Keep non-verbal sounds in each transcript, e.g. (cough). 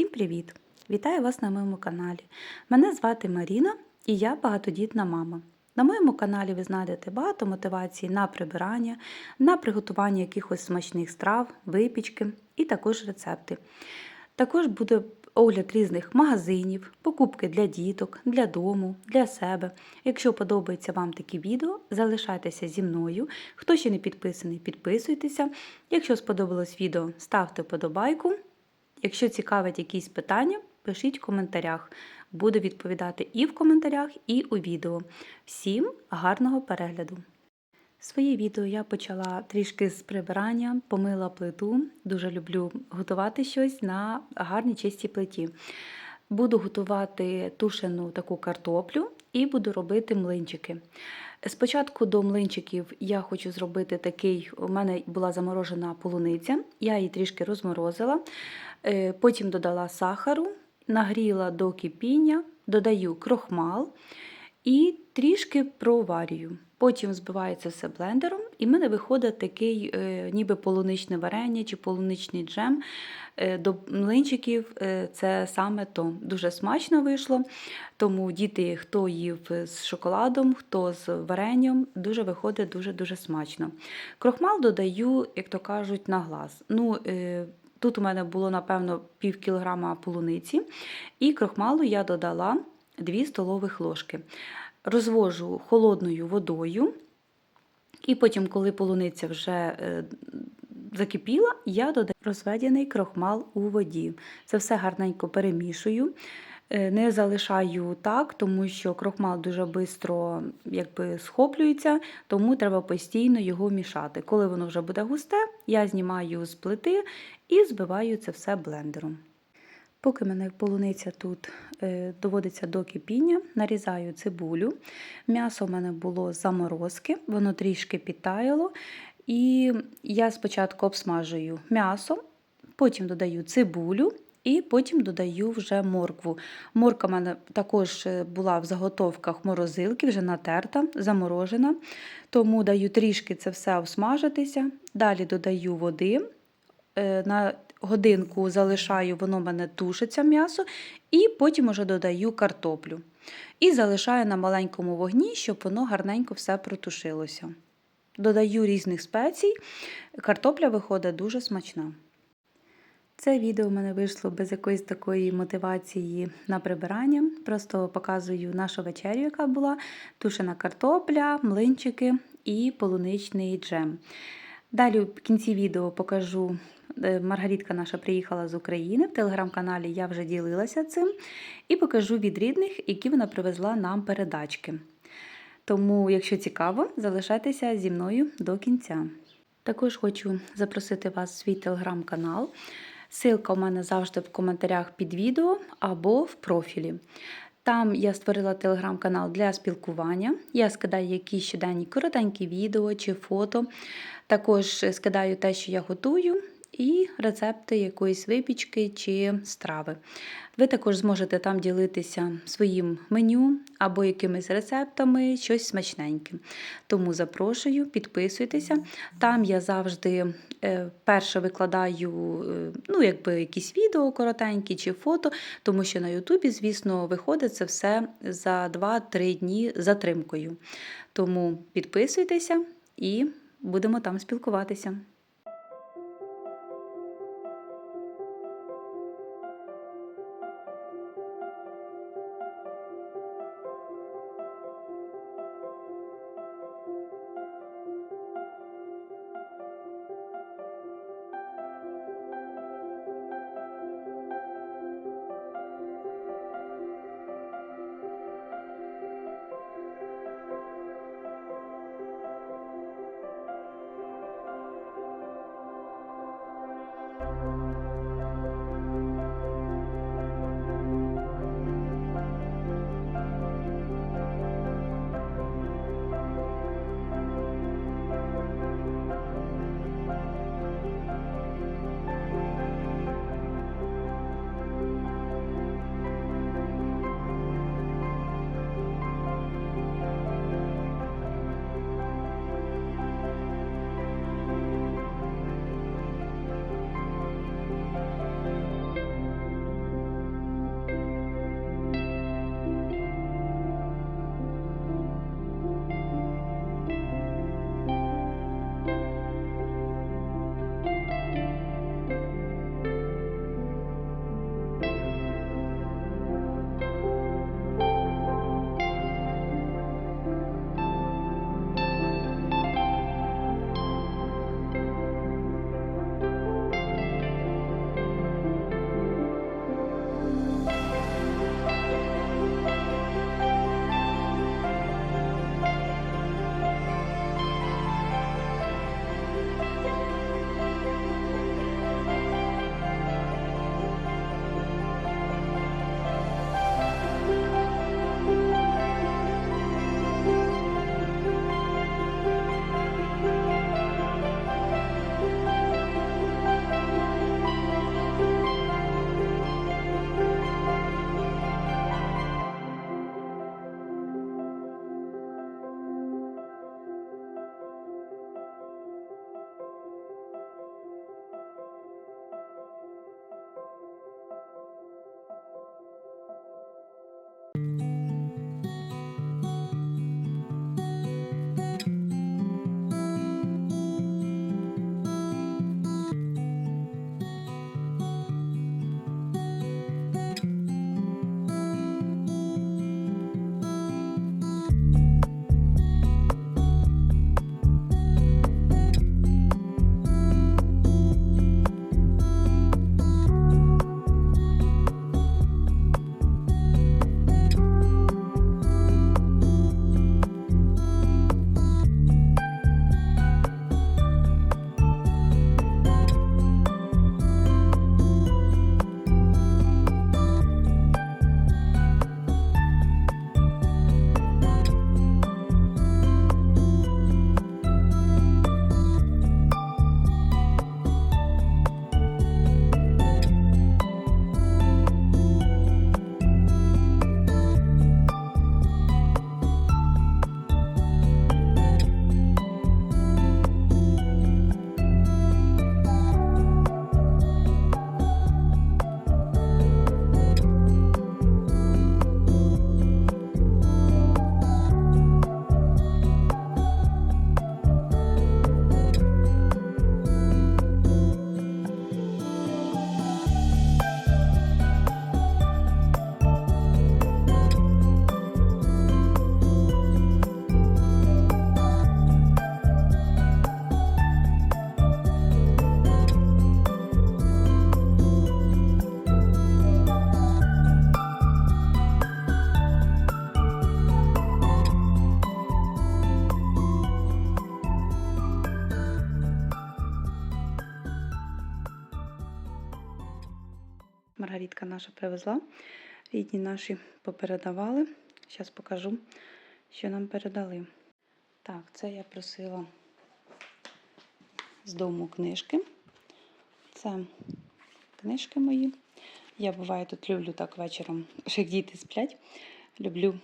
Всім привіт! Вітаю вас на моєму каналі. Мене звати Маріна і я багатодітна мама. На моєму каналі ви знайдете багато мотивації на прибирання, на приготування якихось смачних страв, випічки і також рецепти. Також буде огляд різних магазинів, покупки для діток, для дому, для себе. Якщо подобається вам такі відео, залишайтеся зі мною. Хто ще не підписаний, підписуйтеся. Якщо сподобалось відео, ставте вподобайку. Якщо цікавить якісь питання, пишіть в коментарях. Буду відповідати і в коментарях, і у відео. Всім гарного перегляду! Своє відео я почала трішки з прибирання, помила плиту. Дуже люблю готувати щось на гарній чистій плиті. Буду готувати тушену таку картоплю і буду робити млинчики. Спочатку до млинчиків я хочу зробити такий: у мене була заморожена полуниця, я її трішки розморозила, Е, потім додала сахару, нагріла до кипіння, додаю крохмал і трішки проварюю. Потім збивається все блендером, і в мене виходить такий, е, ніби полуничне варення чи полуничний джем. Е, До млинчиків е, це саме то. Дуже смачно вийшло. Тому діти, хто їв з шоколадом, хто з варенням, дуже виходить дуже-дуже смачно. Крохмал додаю, як то кажуть, на глаз. Ну, Тут у мене було, напевно, пів кілограма полуниці, і крохмалу я додала 2 столових ложки. Розвожу холодною водою, і потім, коли полуниця вже е, закипіла, я додаю розведений крохмал у воді. Це все гарненько перемішую. Е, Не залишаю так, тому що крохмал дуже швидко схоплюється, тому треба постійно його мішати. Коли воно вже буде густе, я знімаю з плити і збиваю це все блендером. Поки мене полуниця тут е, доводиться до кипіння, нарізаю цибулю. М'ясо в мене було заморозки, воно трішки підтаяло. І я спочатку обсмажую м'ясо, потім додаю цибулю і потім додаю вже моркву. Морка в мене також е, була в заготовках морозилки, вже натерта, заморожена. Тому даю трішки це все обсмажитися. Далі додаю води. Е, На годинку залишаю, воно мене тушиться м'ясо, і потім уже додаю картоплю. І залишаю на маленькому вогні, щоб воно гарненько все протушилося. Додаю різних спецій, картопля виходить дуже смачна. Це відео в мене вийшло без якоїсь такої мотивації на прибирання. Просто показую нашу вечерю, яка була: тушена картопля, млинчики і полуничний джем. Далі в кінці відео покажу. Е, Маргаритка наша приїхала з України. В телеграм-каналі я вже ділилася цим. І покажу від рідних, які вона привезла нам передачки. Тому, якщо цікаво, залишайтеся зі мною до кінця. Також хочу запросити вас в свій телеграм-канал. Силка у мене завжди в коментарях під відео або в профілі. Там я створила телеграм-канал для спілкування. Я скидаю якісь щоденні коротенькі відео чи фото. Також скидаю те, що я готую, і рецепти якоїсь випічки чи страви. Ви також зможете там ділитися своїм меню або якимись рецептами, щось смачненьке. Тому запрошую, підписуйтеся. Там я завжди е, перше викладаю е, ну, якби якісь відео коротенькі чи фото, тому що на Ютубі, звісно, виходить це все за 2-3 дні затримкою. Тому підписуйтеся і будемо там спілкуватися. Маргаритка наша привезла. Рідні наші попередавали. Зараз покажу, що нам передали. Так, це я просила з дому книжки. Це книжки мої. Я буває тут люблю так вечором, (laughs) як діти сплять. Люблю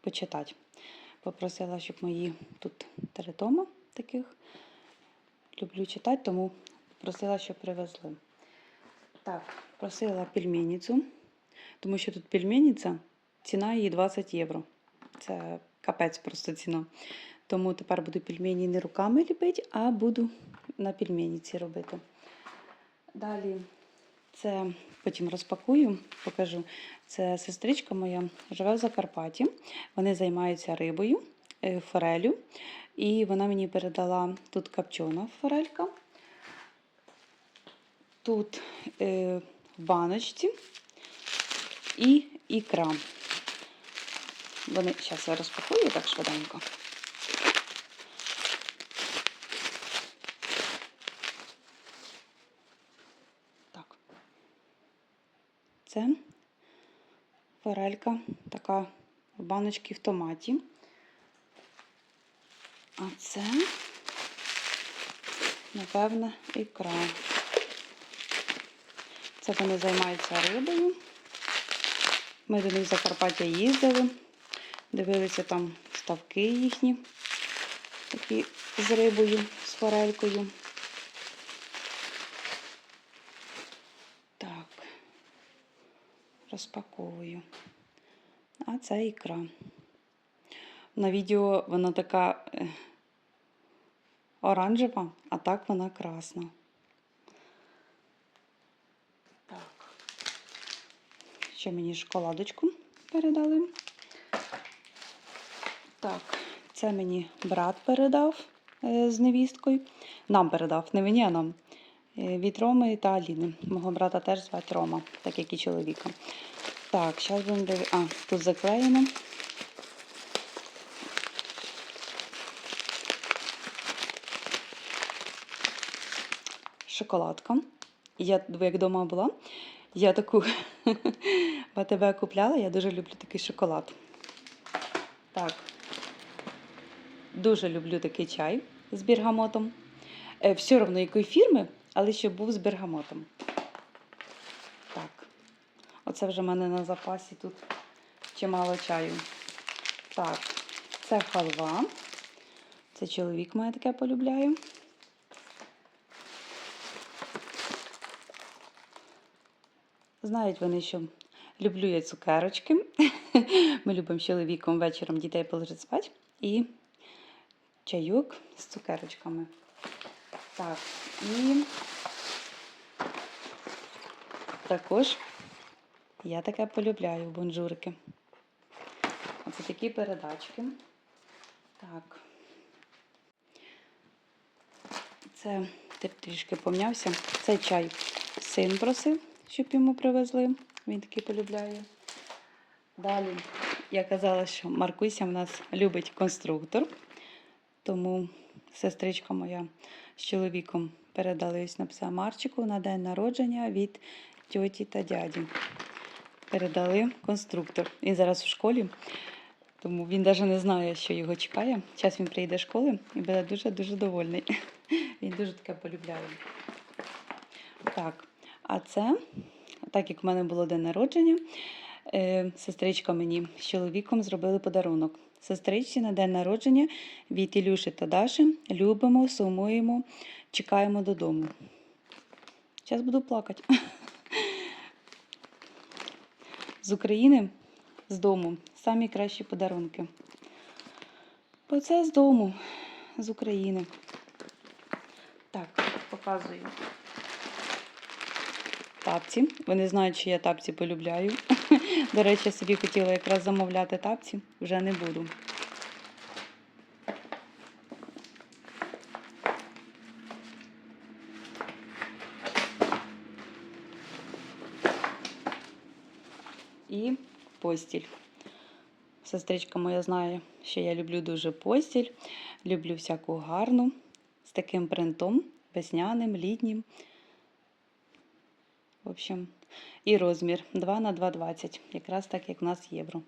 почитати. Попросила, щоб мої тут три тома таких. Люблю читати, тому просила, щоб привезли. Так, просила пельменницю, тому що тут пельменниця, ціна її 20 євро. Це капець просто ціна. Тому тепер буду пельмені не руками ліпити, а буду на пельменниці робити. Далі це потім розпакую, покажу. Це сестричка моя живе в Закарпатті. Вони займаються рибою, е, форелю. І вона мені передала тут копчена форелька. Тут е, в баночці і ікра. Вони зараз я розпакую так швиденько. Так. Це форелька така в баночці в томаті. А це, напевне, ікра. Це вони займаються рибою. Ми до них в Закарпаття їздили, дивилися там ставки їхні, такі з рибою, з форелькою. Так, розпаковую. А це ікра. На відео вона така е, оранжева, а так вона красна. Ще мені шоколадочку передали. Так, це мені брат передав е, з невісткою. Нам передав, не мені, а нам. Е, Від Роми та Аліни. Мого брата теж звати Рома, так як і чоловіка. Так, зараз будемо дивитися. А, тут заклеєно. Шоколадка. Я як вдома була, я таку (laughs) в купляла, я дуже люблю такий шоколад. Так. Дуже люблю такий чай з бергамотом. Е, все одно якої фірми, але щоб був з бергамотом. Так. Оце вже в мене на запасі тут чимало чаю. Так, це халва. Це чоловік моє таке полюбляє. Знають вони, що люблю я цукерочки. (laughs) Ми любимо з чоловіком вечором дітей положити спати. І чайок з цукерочками. Так, і також я таке полюбляю бонжурки. Оце такі передачки. Так. Це трішки помнявся. Це чай син просив, щоб йому привезли. Він такий полюбляє. Далі я казала, що Маркуся в нас любить конструктор. Тому сестричка моя з чоловіком передали ось написала Марчику на день народження від тьоті та дяді. Передали конструктор. Він зараз в школі, тому він навіть не знає, що його чекає. Зараз він прийде з школи і буде дуже-дуже довольний. (laughs) Він дуже таке полюбляє. Так, а це, так як в мене було день народження, е, сестричка мені з чоловіком зробили подарунок. Сестричці на день народження від Ілюші та Даші любимо, сумуємо, чекаємо додому. Зараз буду плакати. З України, з дому, самі кращі подарунки. Бо це з дому, з України. Так, показую. Тапці. Вони знають, що я тапці полюбляю. (laughs) До речі, собі хотіла якраз замовляти тапці, вже не буду. І постіль. Сестричка моя знає, що я люблю дуже постіль, люблю всяку гарну, з таким принтом, весняним, літнім. В общем, І розмір 2 на 2,20. Якраз так, як в нас євро.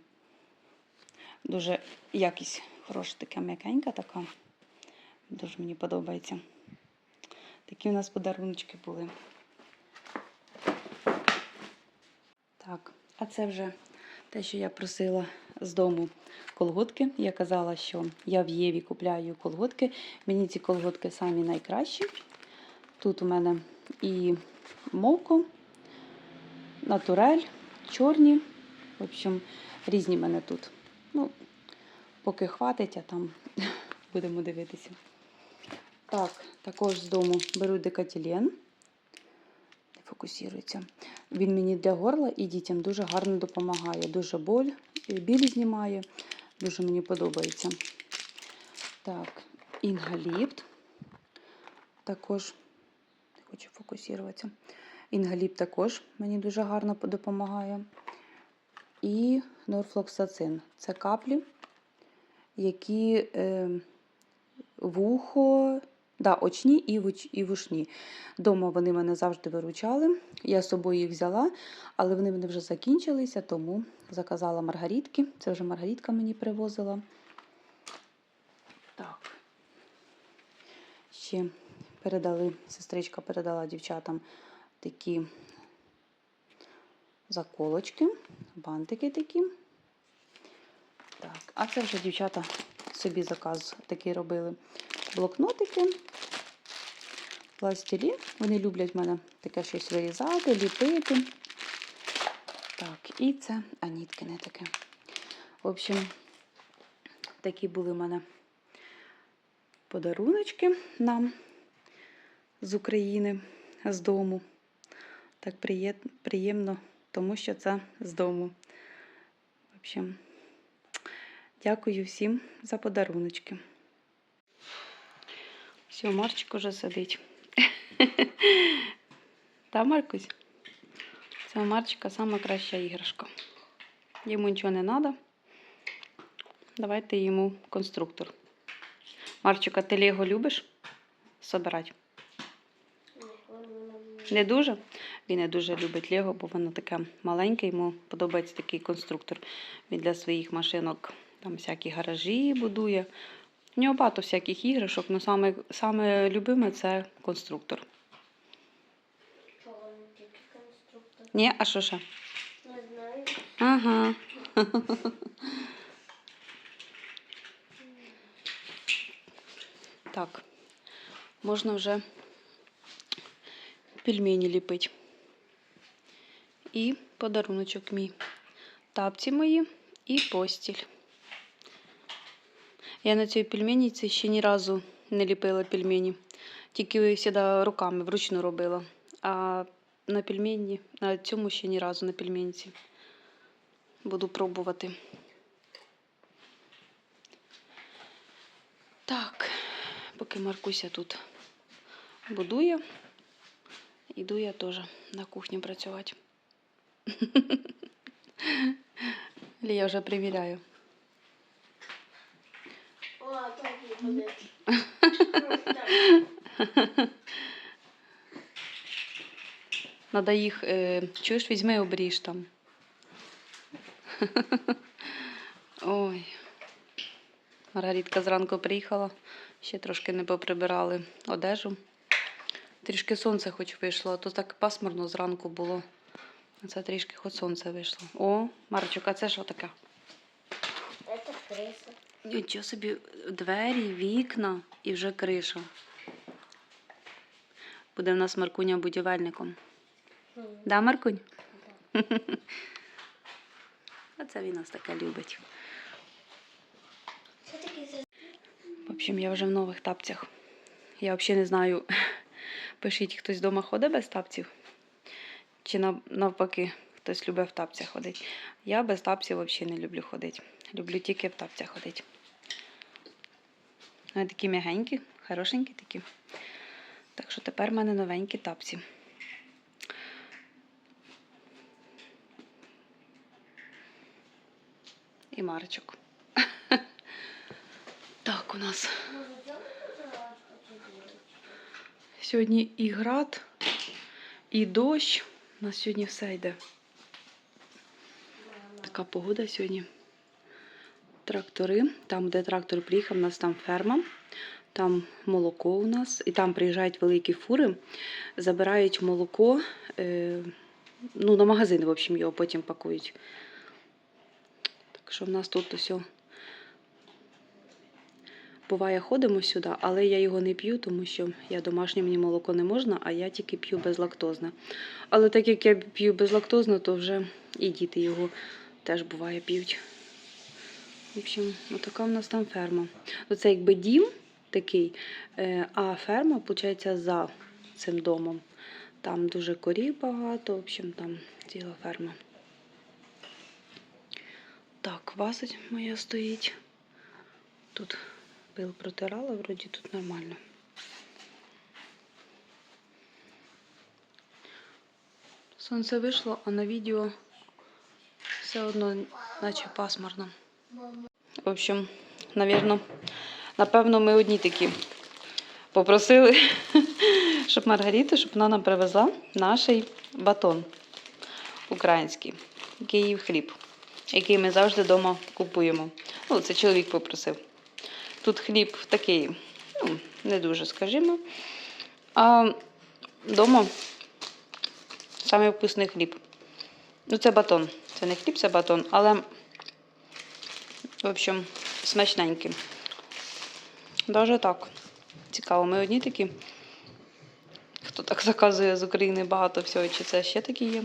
Дуже якість хороша, така м'якенька така. Дуже мені подобається. Такі у нас подаруночки були. Так, а це вже те, що я просила з дому колготки. Я казала, що я в Єві купляю колготки. Мені ці колготки самі найкращі. Тут у мене і мовко, натурель, чорні. В общем, різні мене тут. Ну, поки хватить, а там (laughs) будемо дивитися. Так, також з дому беру декатілен. Не фокусується. Він мені для горла і дітям дуже гарно допомагає. Дуже боль, біль знімає. Дуже мені подобається. Так, інгаліпт. Також не хочу фокусуватися. Інгаліп також мені дуже гарно допомагає. І норфлоксацин. Це каплі, які е, вухо, да, очні і, вушні. Дома вони мене завжди виручали. Я з собою їх взяла, але вони мене вже закінчилися, тому заказала маргаритки. Це вже маргаритка мені привозила. Так. Ще передали, сестричка передала дівчатам такі заколочки, бантики такі. Так, а це вже дівчата собі заказ такий робили. Блокнотики, пластилін. Вони люблять в мене таке щось вирізати, ліпити. Так, і це аніткине таке. В общем, такі були в мене подаруночки нам з України, з дому. Так приємно, тому що це з дому. В общем, дякую всім за подаруночки. Все, Марчик уже сидить. (laughs) Та, Маркусь? Це у Марчика сама краща іграшка. Йому нічого не треба. Давайте йому конструктор. Марчика, ти Лего любиш собирати? Не дуже? Він не дуже любить Лего, бо воно таке маленьке, йому подобається такий конструктор. Він для своїх машинок там всякі гаражі будує. У нього багато всяких іграшок, але саме, саме любиме це конструктор. Ні, а що ще? Не знаю. Ага. Так, можна вже пельмені ліпити. І подаруночок мій. Тапці мої і постіль. Я на цій пельменіці ще ні разу не ліпила пельмені. Тільки завжди руками вручну робила. А на пельмені, на цьому ще ні разу на пельменці. Буду пробувати. Так, поки Маркуся тут будує, іду я теж на кухню працювати. Лі, я вже приміряю. О, так і буде. Надо їх, е, чуєш, візьми обріж там. Ой. Маргаритка зранку приїхала, ще трошки не поприбирали одежу. Трішки сонце хоч вийшло, а то так пасмурно зранку було. А Це трішки хоч сонце вийшло. О, Марчук, а це що таке? Це криса. Нічого собі, двері, вікна і вже криша. Буде в нас Маркуня будівельником. Да, Маркунь? (laughs) Оце він нас таке любить. В общем, я вже в нових тапцях. Я взагалі не знаю, (laughs) пишіть, хтось вдома ходить без тапців, чи навпаки, хтось любить в тапцях ходити. Я без тапців взагалі не люблю ходити. Люблю тільки в тапцях ходити. Вони такі м'ягенькі, хорошенькі такі. Так що тепер в мене новенькі тапці. І марочок. (laughs) Так, у нас сьогодні і град, і дощ. У нас сьогодні все йде. Така погода сьогодні. Трактори. Там, де трактор приїхав, у нас там ферма, там молоко у нас, і там приїжджають великі фури, забирають молоко. Е, ну, на магазин, в общем, його потім пакують. Так що в нас тут усе. Буває, ходимо сюди, але я його не п'ю, тому що я домашнє мені молоко не можна, а я тільки п'ю безлактозне. Але так як я п'ю безлактозне, то вже і діти його теж буває п'ють. В общем, отака в нас там ферма. Оце якби дім такий, е, а ферма, виходить, за цим домом. Там дуже корів багато, в общем, там ціла ферма. Так, ваза моя стоїть. Тут пил протирала, вроді тут нормально. Сонце вийшло, а на відео все одно наче пасмурно. В общем, навірно, напевно, ми одні такі попросили, (laughs) щоб Маргариту, щоб вона нам привезла наш батон український, Київ хліб, який ми завжди вдома купуємо. Ну, це чоловік попросив. Тут хліб такий, ну, не дуже, скажімо. А вдома самий хліб. Ну, це батон. Це не хліб, це батон, але, в общем, смачненький. Даже так. Цікаво, ми одні такі. Хто так заказує з України багато всього, чи це ще такі є?